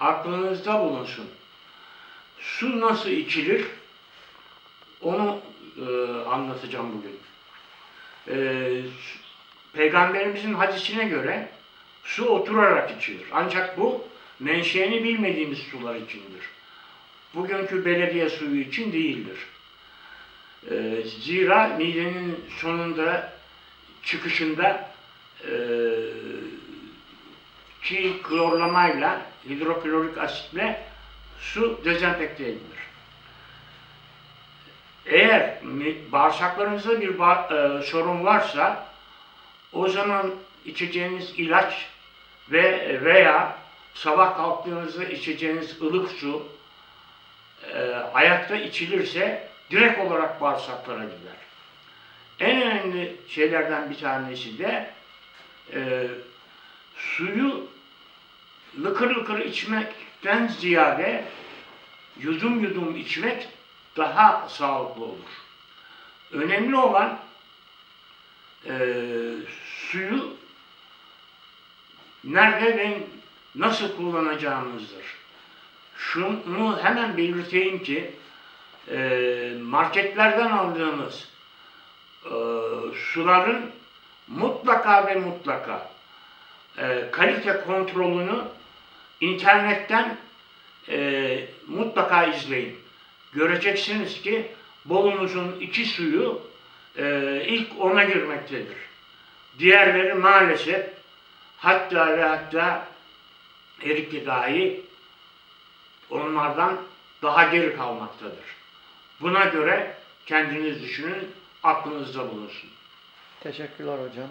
aklınızda bulunsun. Su nasıl içilir? Onu e, anlatacağım bugün. E, Peygamberimizin hadisine göre su oturarak içilir. Ancak bu menşeini bilmediğimiz sular içindir. Bugünkü belediye suyu için değildir. E, zira midenin sonunda çıkışında e, ki klorlamayla hidroklorik asitle su dezenfekte edilir. Eğer bağırsaklarınızda bir ba- e, sorun varsa o zaman içeceğiniz ilaç ve veya sabah kalktığınızda içeceğiniz ılık su e, ayakta içilirse direkt olarak bağırsaklara gider. En önemli şeylerden bir tanesi de e, suyu lıkır lıkır içmekten ziyade yudum yudum içmek daha sağlıklı olur. Önemli olan e, suyu nerede ve nasıl kullanacağımızdır. Şunu hemen belirteyim ki e, marketlerden aldığımız e, suların mutlaka ve mutlaka e, kalite kontrolünü internetten e, mutlaka izleyin. Göreceksiniz ki Bolu'nuzun iki suyu e, ilk ona girmektedir. Diğerleri maalesef hatta ve hatta Erikli dahi onlardan daha geri kalmaktadır. Buna göre kendiniz düşünün, aklınızda bulunsun. Teşekkürler hocam.